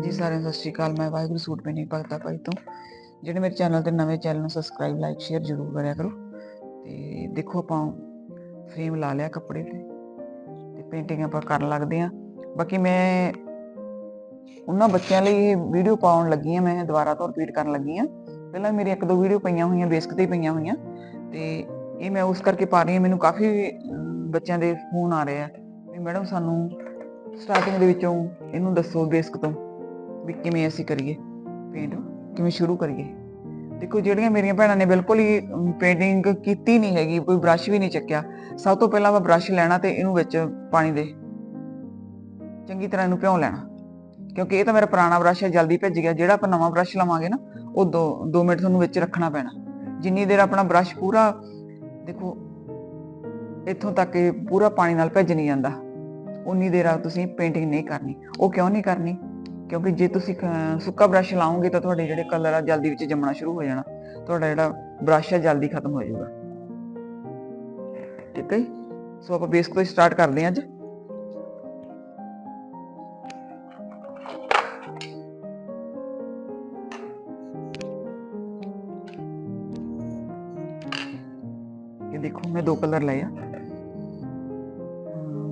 ਹਾਂਜੀ, ਸਾਰਿਆਂ ਨੂੰ ਸਤਿ ਸ਼੍ਰੀ ਅਕਾਲ। ਮੈਂ ਵਾਹਿਗੁਰੂ ਸੂਟ ਪੇਂਟਿੰਗ ਭਗਤਾ ਭਾਈ ਤੋਂ। ਜਿਹੜੇ ਮੇਰੇ ਚੈਨਲ ਤੇ ਨਵੇਂ ਚੈਨਲ ਨੂੰ ਸਬਸਕ੍ਰਾਈਬ ਲਾਈਕ ਸ਼ੇਅਰ ਜ਼ਰੂਰ ਕਰਿਆ ਕਰੋ। ਤੇ ਦੇਖੋ ਆਪਾਂ ਫਰੇਮ ਲਾ ਲਿਆ ਕੱਪੜੇ ਤੇ। ਤੇ ਪੇਂਟਿੰਗ ਆਪਾਂ ਕਰਨ ਲੱਗਦੇ ਆ ਬਾਕੀ ਮੈਂ ਉਹਨਾਂ ਬੱਚਿਆਂ ਲਈ ਇਹ ਵੀਡੀਓ ਪਾਉਣ ਲੱਗੀ ਆ ਮੈਂ ਦੁਬਾਰਾ ਤੋਂ ਰਿਪੀਟ ਕਰਨ ਲੱਗੀ ਆ ਪਹਿਲਾਂ ਮੇਰੀ ਇੱਕ ਦੋ ਵੀਡੀਓ ਪਈਆਂ ਹੋਈਆਂ ਬੇਸਿਕ ਤੇ ਹੀ ਪਈਆਂ ਹੋਈਆਂ। ਤੇ ਇਹ ਮੈਂ ਉਸ ਕਰਕੇ ਪਾ ਰਹੀ ਹਾਂ। ਮੈਨੂੰ ਕਾਫੀ ਬੱਚਿਆਂ ਦੇ ਫੋਨ ਆ ਰਹੇ ਆ। ਵੀ ਮੈਡਮ ਸਾਨੂੰ ਸਟਾਰਟਿੰਗ ਦੇ ਵਿੱਚੋਂ ਇਹਨੂੰ ਦੱਸੋ ਬੇਸਿਕ ਤੋਂ। ਵੀ ਕਿਵੇਂ ਅਸੀਂ ਕਰੀਏ ਪੇਂਟ ਕਿਵੇਂ ਸ਼ੁਰੂ ਕਰੀਏ? ਦੇਖੋ, ਜਿਹੜੀਆਂ ਮੇਰੀਆਂ ਭੈਣਾਂ ਨੇ ਬਿਲਕੁਲ ਹੀ ਪੇਂਟਿੰਗ ਕੀਤੀ ਨਹੀਂ ਹੈਗੀ, ਕੋਈ ਬ੍ਰਸ਼ ਵੀ ਨਹੀਂ ਚੱਕਿਆ। ਸਭ ਤੋਂ ਪਹਿਲਾਂ ਮੈਂ ਬ੍ਰਸ਼ ਲੈਣਾ ਤੇ ਇਹਨੂੰ ਵਿੱਚ ਪਾਣੀ ਦੇ। ਚੰਗੀ ਤਰ੍ਹਾਂ ਇਹਨੂੰ ਭਿਉਂ ਲੈਣਾ। ਕਿਉਂਕਿ ਇਹ ਤਾਂ ਮੇਰਾ ਪੁਰਾਣਾ ਬ੍ਰਸ਼ ਹੈ, ਜਲਦੀ ਭਿੱਜ ਗਿਆ। ਜਿਹੜਾ ਆਪਾਂ ਨਵਾਂ ਬ੍ਰਸ਼ ਲਵਾਂਗੇ ਨਾ, ਉਹ 2 2 ਮਿੰਟ ਤੁਹਾਨੂੰ ਵਿੱਚ ਰੱਖਣਾ ਪੈਣਾ। ਜਿੰਨੀ ਦੇਰ ਆਪਣਾ ਬ੍ਰਸ਼ ਪੂਰਾ, ਦੇਖੋ, ਇੱਥੋਂ ਤੱਕ ਇਹ ਪੂਰਾ ਪਾਣੀ ਨਾਲ ਭਿੱਜ ਨਹੀਂ ਜਾਂਦਾ। ਉਨੀ ਦੇਰ ਆ ਤੁਸੀਂ ਪੇਂਟਿੰਗ ਨਹੀਂ ਕਰਨੀ। ਉਹ ਕਿਉਂ ਨਹੀਂ ਕਰਨੀ? ਕਿਉਂਕਿ ਜੇ ਤੁਸੀਂ ਕ- ਸੁੱਕਾ ਬ੍ਰਸ਼ ਲਾਓਗੇ ਤਾਂ ਤੁਹਾਡੇ ਜਿਹੜੇ ਕਲਰ ਆ ਜਲਦੀ ਵਿੱਚ ਜੰਮਣਾ ਸ਼ੁਰੂ ਹੋ ਜਾਣਾ। ਤੁਹਾਡਾ ਜਿਹੜਾ ਬ੍ਰਸ਼ ਹੈ ਜਲਦੀ ਖਤਮ ਹੋ ਜਾਊਗਾ। ਠੀਕ ਹੈ ਜੀ? ਸੋ ਆਪਾਂ ਬੇਸ ਤੋਂ ਸਟਾਰਟ ਕਰਦੇ ਹਾਂ ਅੱਜ। ਇਹ ਦੇਖੋ, ਮੈਂ ਦੋ ਕਲਰ ਲਏ ਆ।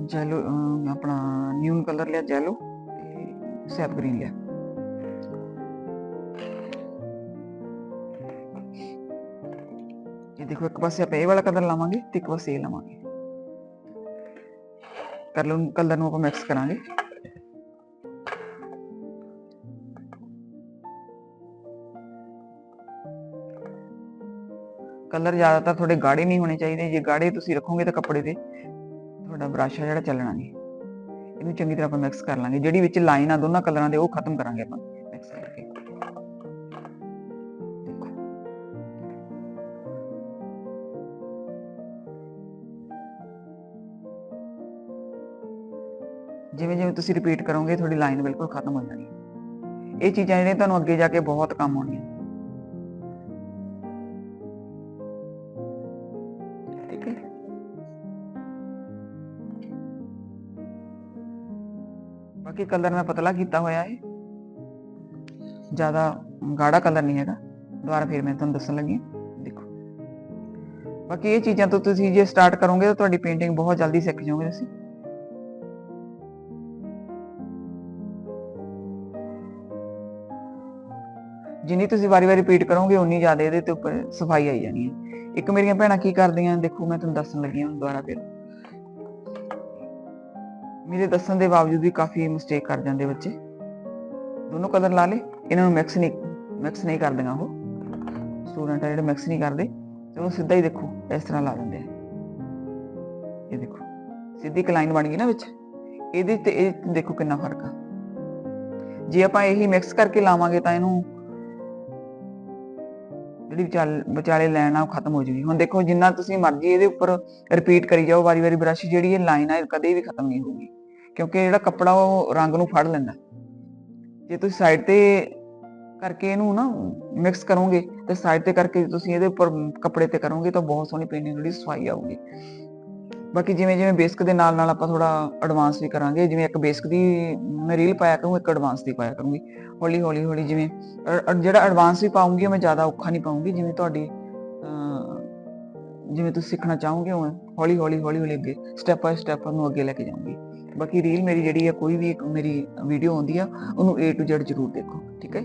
ਜੈਲੋ ਆਪਣਾ ਨਿਊਨ ਕਲਰ ਲਿਆ ਜੈਲੋ ਤੇ ਸੈਪ ਗ੍ਰੀਨ ਲਿਆ ਇਹ ਦੇਖੋ ਇੱਕ ਪਾਸੇ ਆਪਾਂ ਇਹ ਵਾਲਾ ਕਲਰ ਲਾਵਾਂਗੇ ਤੇ ਇੱਕ ਪਾਸੇ ਇਹ ਲਾਵਾਂਗੇ ਕਲਰ ਨੂੰ ਕਲਰ ਨੂੰ ਆਪਾਂ ਮਿਕਸ ਕਰਾਂਗੇ ਕਲਰ ਜ਼ਿਆਦਾਤਰ ਤੁਹਾਡੇ ਗਾੜੇ ਨਹੀਂ ਹੋਣੇ ਚਾਹੀਦੇ ਜੇ ਗਾੜੇ ਤੁਸੀਂ ਰੱਖੋਗੇ ਤਾਂ ਕੱਪੜੇ ਤੇ ਤੁਹਾਡਾ ਬ੍ਰਸ਼ ਆ ਜਿਹੜਾ ਚੱਲਣਾ ਨਹੀਂ ਇਹਨੂੰ ਚੰਗੀ ਤਰ੍ਹਾਂ ਆਪਾਂ ਮਿਕਸ ਕਰ ਲਾਂਗੇ। ਜਿਹੜੀ ਵਿੱਚ ਲਾਈਨ ਆ, ਦੋਨਾਂ ਕਲਰਾਂ ਦੇ, ਉਹ ਖਤਮ ਕਰਾਂਗੇ ਆਪਾਂ। ਮਿਕਸ ਕਰਕੇ। ਜਿਵੇਂ ਜਿਵੇਂ ਤੁਸੀਂ ਰਿਪੀਟ ਕਰੋਗੇ, ਤੁਹਾਡੀ ਲਾਈਨ ਬਿਲਕੁਲ ਖਤਮ ਹੋ ਜਾਣੀ ਇਹ ਚੀਜ਼ਾਂ ਜਿਹੜੀਆਂ ਤੁਹਾਨੂੰ ਅੱਗੇ ਜਾ ਕੇ ਬਹੁਤ ਕੰਮ ਆਉਣੀਆਂ। ਬਾਕੀ ਕਲਰ ਮੈਂ ਪਤਲਾ ਕੀਤਾ ਹੋਇਆ ਹੈ ਜ਼ਿਆਦਾ ਗਾੜਾ ਕਲਰ ਨਹੀਂ ਹੈਗਾ। ਦੁਬਾਰਾ ਫਿਰ ਮੈਂ ਤੁਹਾਨੂੰ ਦੱਸਣ ਲੱਗੀ ਦੇਖੋ। ਬਾਕੀ ਇਹ ਚੀਜ਼ਾਂ ਤੋਂ ਤੁਸੀਂ ਜੇ ਸਟਾਰਟ ਕਰੋਗੇ ਤਾਂ ਤੁਹਾਡੀ ਪੇਂਟਿੰਗ ਬਹੁਤ ਜਲਦੀ ਸਿੱਖ ਜਾਓਗੇ ਤੁਸੀਂ। ਜਿੰਨੀ ਤੁਸੀਂ ਵਾਰੀ-ਵਾਰੀ ਰਿਪੀਟ ਕਰੋਗੇ ਉਨੀ ਜ਼ਿਆਦਾ ਇਹਦੇ ਤੇ ਉੱਪਰ ਸਫ਼ਾਈ ਆਈ ਜਾਣੀ ਹੈ। ਇੱਕ ਮੇਰੀਆਂ ਭੈਣਾਂ ਕੀ ਕਰਦੀਆਂ, ਦੇਖੋ ਮੈਂ ਤੁਹਾਨੂੰ ਦੱਸਣ ਲੱਗੀ ਹਾਂ ਦੁਬਾਰਾ ਫਿਰ। ਮੇਰੇ ਦੱਸਣ ਦੇ ਬਾਵਜੂਦ ਵੀ ਕਾਫੀ ਮਿਸਟੇਕ ਕਰ ਜਾਂਦੇ ਬੱਚੇ। ਦੋਨੋਂ ਕਦਰ ਲਾ ਲੇ, ਇਹਨਾਂ ਨੂੰ ਮਿਕਸ ਨਹੀਂ ਮਿਕਸ ਨਹੀਂ ਕਰਦੀਆਂ ਉਹ। ਸਟੂਡੈਂਟ ਆ ਜਿਹੜੇ ਮਿਕਸ ਨਹੀਂ ਕਰਦੇ, ਤੇ ਉਹ ਸਿੱਧਾ ਹੀ ਦੇਖੋ, ਇਸ ਤਰ੍ਹਾਂ ਲਾ ਦਿੰਦੇ ਆ। ਇਹ ਦੇਖੋ, ਸਿੱਧੀ ਇੱਕ ਲਾਈਨ ਬਣ ਗਈ ਨਾ ਵਿੱਚ। ਇਹਦੇ ਤੇ ਇਹ ਦੇਖੋ ਕਿੰਨਾ ਫ਼ਰਕ ਆ। ਜੇ ਆਪਾਂ ਇਹੀ ਮਿਕਸ ਕਰਕੇ ਲਾਵਾਂਗੇ ਤਾਂ ਇਹਨੂੰ ਜਿਹੜੀ ਵਿਚਾਲ, ਵਿਚਾਲੇ ਲਾਈਨ ਆ ਉਹ ਖਤਮ ਹੋ ਜੂਗੀ। ਹੁਣ ਦੇਖੋ, ਜਿੰਨਾ ਤੁਸੀਂ ਮਰਜ਼ੀ ਇਹਦੇ ਉੱਪਰ ਰਿਪੀਟ ਕਰੀ ਜਾਓ, ਵਾਰੀ-ਵਾਰੀ ਬ੍ਰਸ਼ ਜਿਹੜੀ ਇਹ ਲਾਈਨ ਆ, ਇਹ ਕਦੇ ਵੀ ਖਤਮ ਨਹੀਂ ਹੋਊਗੀ। ਕਿਉਂਕਿ ਜਿਹੜਾ ਕੱਪੜਾ ਉਹ ਰੰਗ ਨੂੰ ਫੜ ਲੈਂਦਾ। ਜੇ ਤੁਸੀਂ ਸਾਈਡ ਤੇ ਕਰਕੇ ਇਹਨੂੰ ਨਾ ਮਿਕਸ ਕਰੋਗੇ ਤੇ ਸਾਈਡ ਤੇ ਕਰਕੇ ਤੁਸੀਂ ਇਹਦੇ ਉੱਪਰ ਕੱਪੜੇ ਤੇ ਕਰੋਗੇ ਤਾਂ ਬਹੁਤ ਸੋਹਣੀ ਪੇਂਟਿੰਗ ਜਿਹੜੀ ਸਫ਼ਾਈ ਆਊਗੀ। ਬਾਕੀ ਜਿਵੇਂ ਜਿਵੇਂ ਬੇਸਿਕ ਦੇ ਨਾਲ ਨਾਲ ਆਪਾਂ ਥੋੜਾ ਐਡਵਾਂਸ ਵੀ ਕਰਾਂਗੇ ਜਿਵੇਂ ਇੱਕ ਬੇਸਿਕ ਦੀ ਮੈਂ ਰੀਲ ਪਾਇਆ ਕਰੂੰ ਇੱਕ ਐਡਵਾਂਸ ਦੀ ਪਾਇਆ ਕਰੂੰਗੀ। ਹੌਲੀ ਹੌਲੀ ਹੌਲੀ ਜਿਵੇਂ ਜਿਹੜਾ ਐਡਵਾਂਸ ਵੀ ਪਾਉਂਗੀ ਉਹ ਮੈਂ ਜ਼ਿਆਦਾ ਔਖਾ ਨਹੀਂ ਪਾਉਂਗੀ ਜਿਵੇਂ ਤੁਹਾਡੀ ਅਹ, ਜਿਵੇਂ ਤੁਸੀਂ ਸਿੱਖਣਾ ਚਾਹੋਗੇ ਉਹ ਹੌਲੀ ਹੌਲੀ ਹੌਲੀ ਹੌਲੀ ਅੱਗੇ ਸਟੈਪ ਬਾਏ ਸਟੈਪ ਨੂੰ ਅੱਗੇ ਲੈ ਕੇ ਜਾਊਂਗੀ। ਬਾਕੀ ਰੀਲ ਮੇਰੀ ਜਿਹੜੀ ਹੈ ਕੋਈ ਵੀ ਮੇਰੀ ਵੀਡੀਓ ਆਉਂਦੀ ਆ ਉਹਨੂੰ A to Z ਜ਼ਰੂਰ ਦੇਖੋ ਠੀਕ ਹੈ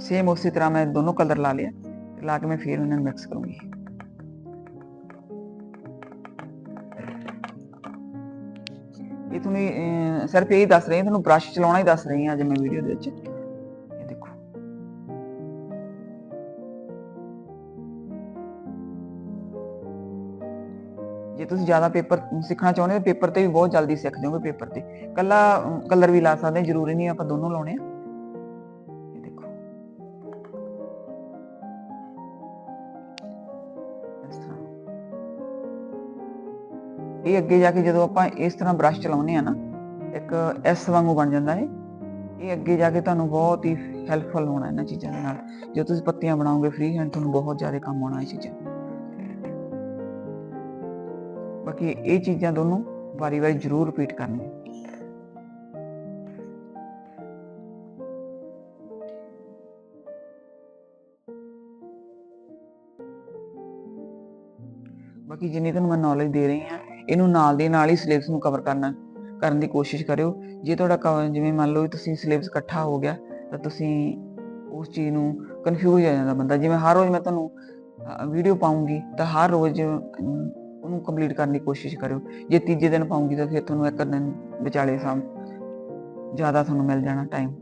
ਸੇਮ ਉਸੇ ਤਰ੍ਹਾਂ ਮੈਂ ਦੋਨੋਂ ਕਲਰ ਲਾ ਲਿਆ ਤੇ ਲਾ ਕੇ ਮੈਂ ਫਿਰ ਉਹਨਾਂ ਨੂੰ ਮਿਕਸ ਕਰੂੰਗੀ। ਇਹ ਤੁਹਾਨੂੰ ਅਹ, ਸਿਰਫ ਇਹ ਦੱਸ ਰਹੀ ਹਾਂ ਤੁਹਾਨੂੰ ਬ੍ਰਸ਼ ਚਲਾਉਣਾ ਹੀ ਦੱਸ ਰਹੀ ਹਾਂ ਅੱਜ ਮੈਂ ਵੀਡੀਓ ਦੇ ਵਿੱਚ। ਤੁਸੀਂ ਜ਼ਿਆਦਾ ਪੇਪਰ ਸਿੱਖਣਾ ਚਾਹੁੰਦੇ ਹੋ, ਪੇਪਰ ਤੇ ਵੀ ਬਹੁਤ ਜਲਦੀ ਸਿੱਖ ਜਾਓਗੇ ਪੇਪਰ ਤੇ। ਕੱਲਾ ਕਲਰ ਵੀ ਲਾ ਸਕਦੇ, ਜ਼ਰੂਰੀ ਨਹੀਂ ਆਪਾਂ ਦੋਨੋਂ ਲਾਉਣੇ ਆ। ਇਹ ਦੇਖੋ। ਇਸ ਤਰ੍ਹਾਂ। ਇਹ ਅੱਗੇ ਜਾ ਕੇ ਜਦੋਂ ਆਪਾਂ ਇਸ ਤਰ੍ਹਾਂ ਬ੍ਰਸ਼ ਚਲਾਉਂਦੇ ਆ ਨਾ, ਇੱਕ ਐਸ ਵਾਂਗੂ ਬਣ ਜਾਂਦਾ ਹੈ ਇਹ ਅੱਗੇ ਜਾ ਕੇ ਤੁਹਾਨੂੰ ਬਹੁਤ ਹੀ ਹੈਲਪਫੁਲ ਹੋਣਾ ਇਹਨਾਂ ਚੀਜ਼ਾਂ ਦੇ ਨਾਲ। ਜੇ ਤੁਸੀਂ ਪੱਤੀਆਂ ਬਣਾਓਗੇ ਫ੍ਰੀ ਹੈਂਡ ਤੁਹਾਨੂੰ ਬਹੁਤ ਜ਼ਿਆਦਾ ਕੰਮ ਆਉਣਾ ਇਹ ਚੀਜ਼ਾਂ। ਬਾਕੀ ਇਹ ਚੀਜ਼ਾਂ ਦੋਨੋਂ ਵਾਰੀ-ਵਾਰੀ ਜ਼ਰੂਰ ਰਿਪੀਟ ਕਰਨੀਆਂ। ਬਾਕੀ ਜਿੰਨੀ ਤੁਹਾਨੂੰ ਮੈਂ ਨੌਲੇਜ ਦੇ ਰਹੀ ਹਾਂ, ਇਹਨੂੰ ਨਾਲ ਦੇ ਨਾਲ ਹੀ ਸਿਲੇਬਸ ਨੂੰ ਕਵਰ ਕਰਨਾ, ਕਰਨ ਦੀ ਕੋਸ਼ਿਸ਼ ਕਰਿਓ। ਜੇ ਤੁਹਾਡਾ cover- ਜਿਵੇਂ ਮੰਨ ਲਓ ਤੁਸੀਂ ਸਿਲੇਬਸ ਇਕੱਠਾ ਹੋ ਗਿਆ, ਤਾਂ ਤੁਸੀਂ ਉਸ ਚੀਜ਼ ਨੂੰ ਕਨਫਿਊਜ਼ ਹੋ ਜਾਂਦਾ ਬੰਦਾ। ਜਿਵੇਂ ਹਰ ਰੋਜ਼ ਮੈਂ ਤੁਹਾਨੂੰ ਵੀਡੀਓ ਪਾਉਂਗੀ ਤਾਂ ਹਰ ਰੋਜ਼ ਉਹਨੂੰ ਕੰਪਲੀਟ ਕਰਨ ਦੀ ਕੋਸ਼ਿਸ਼ ਕਰਿਓ। ਜੇ ਤੀਜੇ ਦਿਨ ਪਾਉਂਗੀ ਤਾਂ ਫਿਰ ਤੁਹਾਨੂੰ ਇੱਕ ਦਿਨ ਵਿਚਾਲੇ ਸਾਮ ਜ਼ਿਆਦਾ ਤੁਹਾਨੂੰ ਮਿਲ ਜਾਣਾ ਟਾਈਮ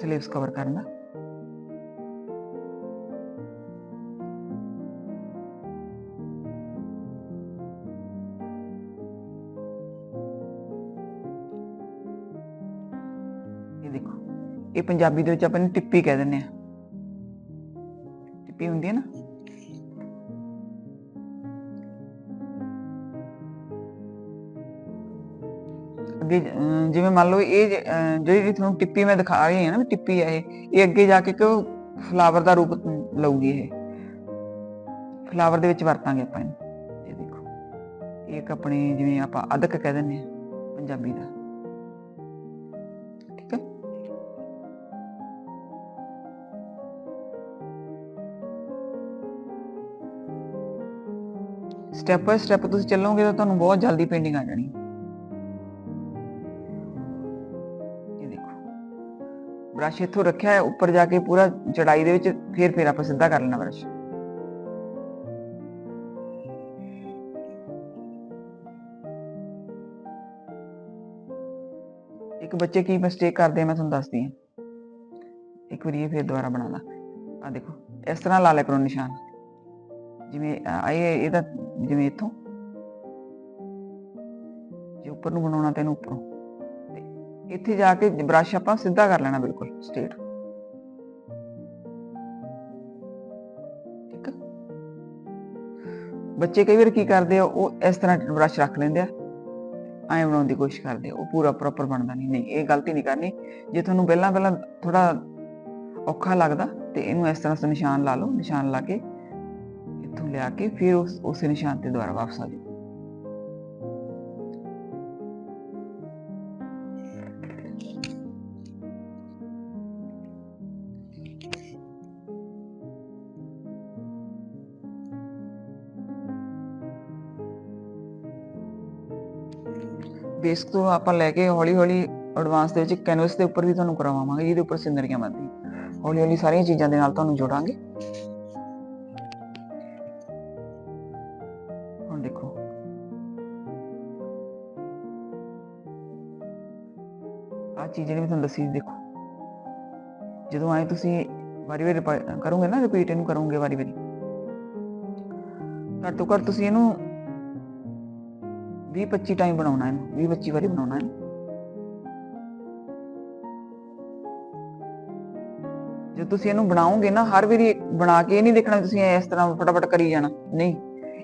ਸਿਲੇਬਸ ਕਵਰ ਕਰਨ ਦਾ। ਇਹ ਦੇਖੋ, ਇਹ ਪੰਜਾਬੀ ਦੇ ਵਿੱਚ ਆਪਾਂ ਇਹਨੂੰ ਟਿੱਪੀ ਕਹਿ ਦਿੰਦੇ ਆ ਅੱਗੇ ਜਿਵੇਂ ਮੰਨ ਲਓ ਇਹ ਜਿਹੜੀ ਤੁਹਾਨੂੰ ਟਿੱਪੀ ਮੈਂ ਦਿਖਾ ਰਹੀ ਹਾਂ ਨਾ ਟਿੱਪੀ ਹੈ ਇਹ ਇਹ ਅੱਗੇ ਜਾ ਕੇ ਇੱਕ ਫਲਾਵਰ ਦਾ ਰੂਪ ਲਊਗੀ ਇਹ? ਫਲਾਵਰ ਦੇ ਵਿੱਚ ਵਰਤਾਂਗੇ ਆਪਾਂ ਇਹ ਦੇਖੋ, ਇਹ ਇੱਕ ਆਪਣੇ ਜਿਵੇਂ ਆਪਾਂ ਅਦਕ ਕਹਿ ਦਿੰਦੇ ਆ ਪੰਜਾਬੀ ਦਾ। ਠੀਕ ਹੈ ਸਟੈਪ ਬਾਏ ਸਟੈਪ ਤੁਸੀਂ ਚੱਲੋਗੇ ਤਾਂ ਤੁਹਾਨੂੰ ਬਹੁਤ ਜਲਦੀ ਪੇਂਟਿੰਗ ਆ ਜਾਣੀ। ਬ੍ਰਸ਼ ਇੱਥੋਂ ਰੱਖਿਆ ਹੈ, ਉੱਪਰ ਜਾ ਕੇ ਪੂਰਾ ਚੜਾਈ ਦੇ ਵਿੱਚ ਫੇਰ ਫੇਰ ਆਪਾਂ ਸਿੱਧਾ ਕਰ ਲੈਣਾ ਬ੍ਰਸ਼ ਇੱਕ ਬੱਚੇ ਕੀ ਮਿਸਟੇਕ ਕਰਦੇ ਮੈਂ ਤੁਹਾਨੂੰ ਦੱਸਦੀ ਹਾਂ। ਇੱਕ ਵਾਰੀ ਇਹ ਫੇਰ ਦੁਬਾਰਾ ਬਣਾ ਲਾ ਆ ਦੇਖੋ, ਇਸ ਤਰ੍ਹਾਂ ਲਾ ਲਿਆ ਕਰੋ ਨਿਸ਼ਾਨ। ਜਿਵੇਂ ਇਹ, ਇਹਦਾ ਜਿਵੇਂ ਇੱਥੋਂ। ਜੇ ਉੱਪਰ ਨੂੰ ਬਣਾਉਣਾ ਤੈਨੂੰ ਉੱਪਰੋਂ। ਇੱਥੇ ਜਾ ਕੇ ਬ੍ਰਸ਼ ਆਪਾਂ ਸਿੱਧਾ ਕਰ ਲੈਣਾ ਬਿਲਕੁਲ ਸਟੇਟ ਠੀਕ ਆ? ਬੱਚੇ ਕਈ ਵਾਰ ਕੀ ਕਰਦੇ ਆ, ਉਹ ਇਸ ਤਰ੍ਹਾਂ ਬ੍ਰਸ਼ ਰੱਖ ਲੈਂਦੇ ਆ, ਐਂ ਬਣਾਉਣ ਦੀ ਕੋਸ਼ਿਸ਼ ਕਰਦੇ ਉਹ ਪੂਰਾ ਪ੍ਰੋਪਰ ਬਣਦਾ ਨਹੀਂ। ਨਹੀਂ, ਇਹ ਗਲਤੀ ਨਹੀਂ ਕਰਨੀ। ਜੇ ਤੁਹਾਨੂੰ ਪਹਿਲਾਂ ਪਹਿਲਾਂ ਥੋੜਾ ਔਖਾ ਲੱਗਦਾ, ਤੇ ਇਹਨੂੰ ਇਸ ਤਰ੍ਹਾਂ ਸੇ ਨਿਸ਼ਾਨ ਲਾ ਲਓ, ਨਿਸ਼ਾਨ ਲਾ ਕੇ ਇੱਥੋਂ ਲਿਆ ਕੇ ਫਿਰ ਉਸ ਉਸੇ ਨਿਸ਼ਾਨ ਤੇ ਦੁਬਾਰਾ ਵਾਪਸ ਆ ਜਾਓ। ਬੇਸ ਤੋਂ ਆਪਾਂ ਲੈ ਕੇ ਹੌਲੀ ਹੌਲੀ ਐਡਵਾਂਸ ਦੇ ਵਿੱਚ ਕੈਨਵਸ ਦੇ ਉੱਪਰ ਵੀ ਤੁਹਾਨੂੰ ਕਰਵਾਵਾਂਗੇ ਜਿਹਦੇ ਉੱਪਰ ਸਿਨਰੀਆਂ ਬਣਦੀ ਹੌਲੀ ਹੌਲੀ ਸਾਰੀਆਂ ਚੀਜ਼ਾਂ ਦੇ ਨਾਲ ਤੁਹਾਨੂੰ ਜੋੜਾਂਗੇ। ਹੁਣ ਦੇਖੋ। ਆ ਚੀਜ਼ ਜਿਹੜੀ ਮੈਂ ਤੁਹਾਨੂੰ ਦੱਸੀ ਦੇਖੋ। ਜਦੋਂ ਆਏ ਤੁਸੀਂ ਵਾਰੀ ਵਾਰੀ ਕਰੋਗੇ ਨਾ, ਰਿਪੀਟ ਇਹਨੂੰ ਕਰੋਗੇ ਵਾਰੀ ਵਾਰੀ। ਘੱਟ ਤੋਂ ਘੱਟ ਤੁਸੀਂ ਇਹਨੂੰ 20 25 ਟਾਈਮ ਬਣਾਉਣਾ ਇਹਨੂੰ 20 25 ਵਾਰੀ ਬਣਾਉਣਾ ਇਹਨੂੰ। ਜੇ ਤੁਸੀਂ ਇਹਨੂੰ ਬਣਾਓਗੇ ਨਾ, ਹਰ ਵਾਰੀ ਬਣਾ ਕੇ ਇਹ ਨਹੀਂ ਦੇਖਣਾ ਤੁਸੀਂ ਇਸ ਤਰ੍ਹਾਂ ਫਟਾਫਟ ਕਰੀ ਜਾਣਾ। ਨਹੀਂ,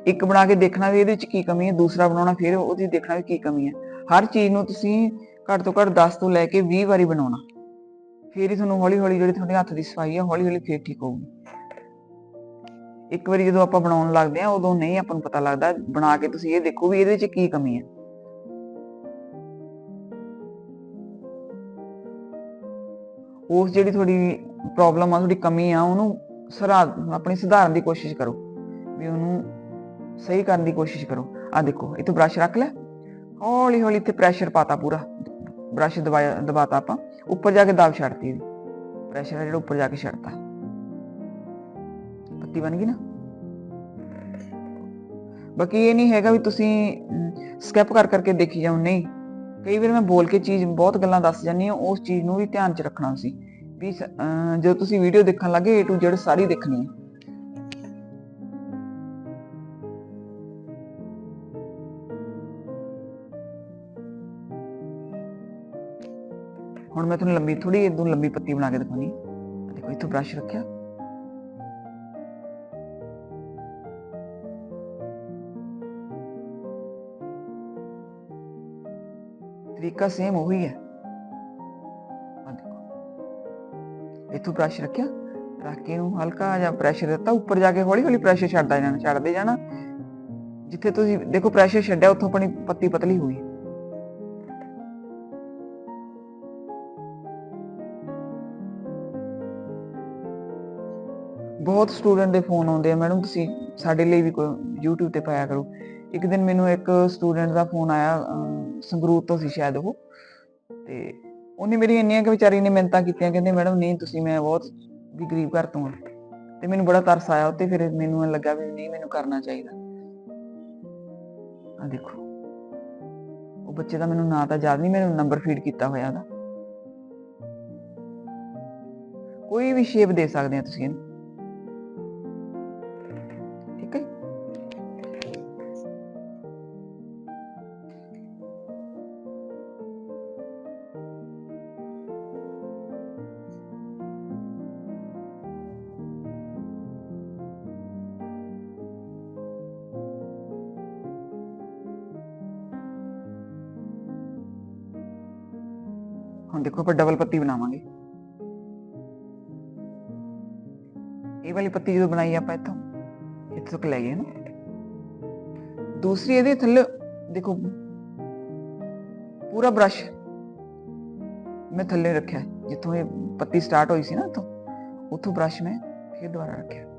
ਇੱਕ ਬਣਾ ਕੇ ਦੇਖਣਾ ਵੀ ਇਹਦੇ ਵਿੱਚ ਕੀ ਕਮੀ ਹੈ, ਦੂਸਰਾ ਬਣਾਉਣਾ ਫਿਰ ਉਹਦੀ ਦੇਖਣਾ ਵੀ ਕੀ ਕਮੀ ਹੈ। ਹਰ ਚੀਜ਼ ਨੂੰ ਤੁਸੀਂ ਘੱਟ ਤੋਂ ਘੱਟ 10 ਤੋਂ ਲੈ ਕੇ 20 ਵਾਰੀ ਬਣਾਉਣਾ। ਫਿਰ ਹੀ ਤੁਹਾਨੂੰ ਹੌਲੀ ਹੌਲੀ ਜਿਹੜੀ ਤੁਹਾਡੇ ਹੱਥ ਦੀ ਸਫ਼ਾਈ ਹੈ ਹੌਲੀ ਹੌਲੀ ਫੇਰ ਠੀਕ ਹੋਊਗੀ। ਇੱਕ ਵਾਰੀ ਜਦੋਂ ਆਪਾਂ ਬਣਾਉਣ ਲੱਗਦੇ ਆ ਉਦੋਂ ਨਹੀਂ ਆਪਾਂ ਨੂੰ ਪਤਾ ਲੱਗਦਾ ਬਣਾ ਕੇ ਤੁਸੀਂ ਇਹ ਦੇਖੋ ਵੀ ਇਹਦੇ ਵਿੱਚ ਕੀ ਕਮੀ ਹੈ। ਉਸ ਜਿਹੜੀ ਤੁਹਾਡੀ ਪ੍ਰੋਬਲਮ ਆ, ਤੁਹਾਡੀ ਕਮੀ ਆ, ਉਹਨੂੰ ਸਰਾ ਆਪਣੀ ਸੁਧਾਰਨ ਦੀ ਕੋਸ਼ਿਸ਼ ਕਰੋ। ਵੀ ਉਹਨੂੰ ਸਹੀ ਕਰਨ ਦੀ ਕੋਸ਼ਿਸ਼ ਕਰੋ। ਆ ਦੇਖੋ, ਇੱਥੇ ਬ੍ਰਸ਼ ਰੱਖ ਲੈ ਹੌਲੀ ਹੌਲੀ ਇੱਥੇ ਪ੍ਰੈਸ਼ਰ ਪਾਤਾ ਪੂਰਾ। ਬ੍ਰਸ਼ ਦਬਾਇਆ, ਦਬਾਤਾ ਆਪਾਂ। ਉੱਪਰ ਜਾ ਕੇ ਦਾਬ ਛੱਡਤੀ ਇਹਦੀ। ਪ੍ਰੈਸ਼ਰ ਜਿਹੜਾ ਉੱਪਰ ਜਾ ਕੇ ਛੱਡਤਾ। ਪੱਤੀ ਬਣ ਗਈ ਨਾ। ਬਾਕੀ ਇਹ ਨਹੀਂ ਹੈਗਾ ਵੀ ਤੁਸੀਂ ਸਕਿਪ ਕਰ ਕਰਕੇ ਦੇਖੀ ਜਾਓ, ਨਹੀਂ। ਕਈ ਵਾਰ ਮੈਂ ਬੋਲ ਕੇ ਚੀਜ਼, ਬਹੁਤ ਗੱਲਾਂ ਦੱਸ ਜਾਂਦੀ ਹਾਂ, ਉਸ ਚੀਜ਼ ਨੂੰ ਵੀ ਧਿਆਨ 'ਚ ਰੱਖਣਾ ਸੀ। ਵੀ ਜਦੋਂ ਤੁਸੀਂ ਵੀਡੀਓ ਦੇਖਣ ਲੱਗੇ, A to Z ਸਾਰੀ ਦੇਖਣੀ ਹੈ। ਹੁਣ ਮੈਂ ਤੁਹਾਨੂੰ ਲੰਬੀ ਥੋੜੀ ਇਦੋਂ ਲੰਬੀ ਪੱਤੀ ਬਣਾ ਕੇ ਦਿਖਾਉਣੀ। ਹੈ ਦੇਖੋ, ਇੱਥੋਂ ਬ੍ਰਸ਼ ਰੱਖਿਆ। ਤਰੀਕਾ ਸੇਮ ਉਹੀ ਹੈ। ਆ ਦੇਖੋ। ਇੱਥੋਂ ਬ੍ਰਸ਼ ਰੱਖਿਆ, ਰੱਖ ਕੇ ਇਹਨੂੰ ਹਲਕਾ ਜਿਹਾ ਪ੍ਰੈਸ਼ਰ ਦਿੱਤਾ, ਉੱਪਰ ਜਾ ਕੇ ਹੌਲੀ ਹੌਲੀ ਪ੍ਰੈਸ਼ਰ ਛੱਡਦਾ ਜਾਣਾ ਛੱਡਦੇ ਜਾਣਾ। ਜਿੱਥੇ ਤੁਸੀਂ, ਦੇਖੋ ਪ੍ਰੈਸ਼ਰ ਛੱਡਿਆ, ਉੱਥੋਂ ਆਪਣੀ ਪੱਤੀ ਪਤਲੀ ਹੋਈ ਬਹੁਤ ਸਟੂਡੈਂਟ ਦੇ ਫੋਨ ਆਉਂਦੇ ਆ ਮੈਡਮ ਤੁਸੀਂ ਸਾਡੇ ਲਈ ਵੀ ਕੋਈ YouTube ਤੇ ਪਾਇਆ ਕਰੋ। ਇੱਕ ਦਿਨ ਮੈਨੂੰ ਇੱਕ ਸਟੂਡੈਂਟ ਦਾ ਫੋਨ ਆਇਆ ਸੰਗਰੂਰ ਤੋਂ ਸੀ ਸ਼ਾਇਦ ਉਹ। ਤੇ ਉਹਨੇ ਮੇਰੀ ਇੰਨੀਆਂ ਕਿ ਵਿਚਾਰੀ ਨੇ ਮਿੰਨਤਾਂ ਕੀਤੀਆਂ, ਕਹਿੰਦੇ, ਮੈਡਮ, ਨਹੀਂ, ਤੁਸੀਂ ਮੈਂ ਬਹੁਤ ਵੀ ਗਰੀਬ ਘਰ ਤੋਂ ਆ ਤੇ ਮੈਨੂੰ ਬੜਾ ਤਰਸ ਆਇਆ ਉੱਤੇ ਫਿਰ ਮੈਨੂੰ ਲੱਗਾ ਵੀ ਨਹੀਂ, ਮੈਨੂੰ ਕਰਨਾ ਚਾਹੀਦਾ। ਆ ਦੇਖੋ, ਉਹ ਬੱਚੇ ਦਾ ਮੈਨੂੰ ਨਾਂ ਤਾਂ ਯਾਦ ਨਹੀਂ, ਮੈਨੂੰ ਨੰਬਰ ਫੀਡ ਕੀਤਾ ਹੋਇਆ ਉਹਦਾ। ਕੋਈ ਵੀ ਸ਼ੇਪ ਦੇ ਸਕਦੇ ਆ ਤੁਸੀਂ ਇਹਨੂੰ। ਹੁਣ ਦੇਖੋ ਆਪਾਂ ਡਬਲ ਪੱਤੀ ਬਣਾਵਾਂਗੇ। ਇਹ ਵਾਲੀ ਪੱਤੀ ਜਦੋਂ ਬਣਾਈ ਆਪਾਂ ਇੱਥੋਂ, ਇੱਥੇ ਤੱਕ ਲੈ ਗਏ ਨਾ। ਦੂਸਰੀ ਇਹਦੇ ਥੱਲੇ ਦੇਖੋ, ਪੂਰਾ ਬ੍ਰਸ਼ ਮੈਂ ਥੱਲੇ ਰੱਖਿਆ। ਹੈ। ਜਿੱਥੋਂ ਇਹ ਪੱਤੀ ਸਟਾਰਟ ਹੋਈ ਸੀ ਨਾ ਉੱਥੋਂ ਉੱਥੋਂ ਬ੍ਰਸ਼ ਮੈਂ ਫਿਰ ਦੁਬਾਰਾ ਰੱਖਿਆ।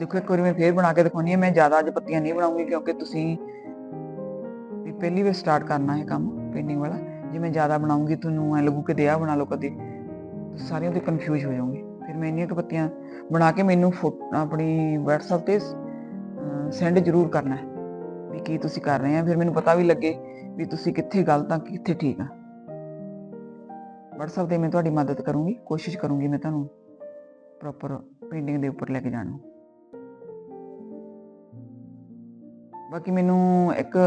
ਦੇਖੋ, ਇੱਕ ਵਾਰੀ ਮੈਂ ਫੇਰ ਬਣਾ ਕੇ ਦਿਖਾਉਣੀ ਹੈ ਮੈਂ ਜ਼ਿਆਦਾ ਅੱਜ ਪੱਤੀਆਂ ਨਹੀਂ ਬਣਾਉਂਗੀ ਕਿਉਂਕਿ ਤੁਸੀਂ ਵੀ ਪਹਿਲੀ ਵਾਰ ਸਟਾਰਟ ਕਰਨਾ ਹੈ ਕੰਮ ਪੇਂਟਿੰਗ ਵਾਲਾ। ਜੇ ਮੈਂ ਜ਼ਿਆਦਾ ਬਣਾਉਂਗੀ, ਤੁਹਾਨੂੰ ਐ ਲੱਗੂ ਕਿ ਦਿਆ ਬਣਾ ਲਓ ਕਦੇ ਤੁਸੀਂ ਸਾਰਿਆਂ ਤੇ ਕਨਫਿਊਜ਼ ਹੋ ਜਾਓਗੇ ਫਿਰ ਮੈਂ ਇੰਨੀਆਂ ਕੁ ਪੱਤੀਆਂ ਬਣਾ ਕੇ ਮੈਨੂੰ ਫੋ- ਆਪਣੀ WhatsApp ਤੇ ਸੈਂਡ ਜ਼ਰੂਰ ਕਰਨਾ ਹੈ ਵੀ ਕੀ ਤੁਸੀਂ ਕਰ ਰਹੇ ਆ। ਫਿਰ ਮੈਨੂੰ ਪਤਾ ਵੀ ਲੱਗੇ ਵੀ ਤੁਸੀਂ ਕਿੱਥੇ ਗਲਤ ਆ, ਕਿੱਥੇ ਠੀਕ ਆ। WhatsApp ਤੇ ਮੈਂ ਤੁਹਾਡੀ ਮਦਦ ਕਰੂੰਗੀ, ਕੋਸ਼ਿਸ਼ ਕਰੂੰਗੀ ਮੈਂ ਤੁਹਾਨੂੰ ਪ੍ਰੋਪਰ ਪੇਂਟਿੰਗ ਦੇ ਉੱਪਰ ਲੈ ਕੇ ਜਾਣ ਨੂੰ। ਬਾਕੀ ਮੈਨੂੰ ਇੱਕ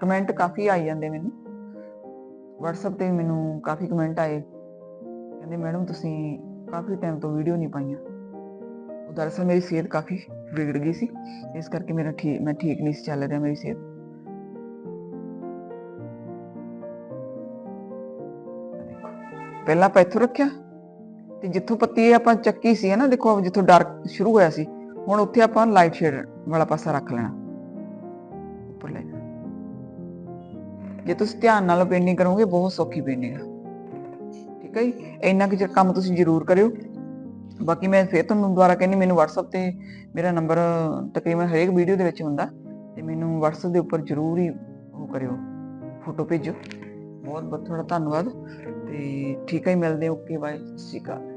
ਕਮੈਂਟ ਕਾਫੀ ਆਈ ਜਾਂਦੇ ਮੈਨੂੰ। WhatsApp ਤੇ ਮੈਨੂੰ ਕਾਫੀ ਕਮੈਂਟ ਆਏ। ਕਹਿੰਦੇ, ਮੈਡਮ, ਤੁਸੀਂ ਕਾਫੀ ਟਾਈਮ ਤੋਂ ਵੀਡੀਓ ਨਹੀਂ ਪਾਈਆਂ। ਉਹ ਦਰਅਸਲ ਮੇਰੀ ਸਿਹਤ ਕਾਫੀ ਵਿਗੜ ਗਈ ਸੀ। ਇਸ ਕਰਕੇ ਮੇਰਾ ਠੀਕ ਮੈਂ ਠੀਕ ਨਹੀਂ ਸੀ, ਚੱਲ ਰਿਹਾ ਮੇਰੀ ਸਿਹਤ। ਪਹਿਲਾਂ ਆਪਾਂ ਇੱਥੋਂ ਰੱਖਿਆ। ਤੇ ਜਿੱਥੋਂ ਪੱਤੀ ਆਪਾਂ ਚੱਕੀ ਸੀ ਹੈ ਨਾ, ਦੇਖੋ, ਜਿੱਥੋਂ ਡਾਰਕ ਸ਼ੁਰੂ ਹੋਇਆ ਸੀ, ਹੁਣ ਉੱਥੇ ਆਪਾਂ ਲਾਈਟ ਸ਼ੇਡ ਵਾਲਾ ਪਾਸਾ ਰੱਖ ਲੈਣਾ। ਉੱਪਰ ਲੈ ਜਾਣਾ ਜੇ ਤੁਸੀਂ ਧਿਆਨ ਨਾਲ ਪੇਂਟਿੰਗ ਕਰੋਗੇ ਬਹੁਤ ਸੌਖੀ ਪੇਂਟਿੰਗ ਆ। ਠੀਕ ਹੈ ਜੀ? ਇੰਨਾ ਕੁ ਕੰਮ ਤੁਸੀਂ ਜ਼ਰੂਰ ਕਰਿਓ। ਬਾਕੀ ਮੈਂ ਫਿਰ ਤੁਹਾਨੂੰ ਦੁਬਾਰਾ ਕਹਿੰਦੀ ਮੈਨੂੰ WhatsApp ਤੇ ਮੇਰਾ ਨੰਬਰ ਤਕਰੀਬਨ ਹਰੇਕ ਵੀਡੀਓ ਦੇ ਵਿੱਚ ਹੁੰਦਾ। ਤੇ ਮੈਨੂੰ WhatsApp ਦੇ ਉੱਪਰ ਜ਼ਰੂਰ ਹੀ ਉਹ ਕਰਿਓ ਫੋਟੋ ਭੇਜੋ ਬਹੁਤ ਬਹੁਤ ਤੁਹਾਡਾ ਧੰਨਵਾਦ। ਤੇ ਠੀਕ ਹੈ ਜੀ, ਮਿਲਦੇ ਓਕੇ ਬਾਏ ਸਤਿ ਸ਼੍ਰੀ ਅਕਾਲ।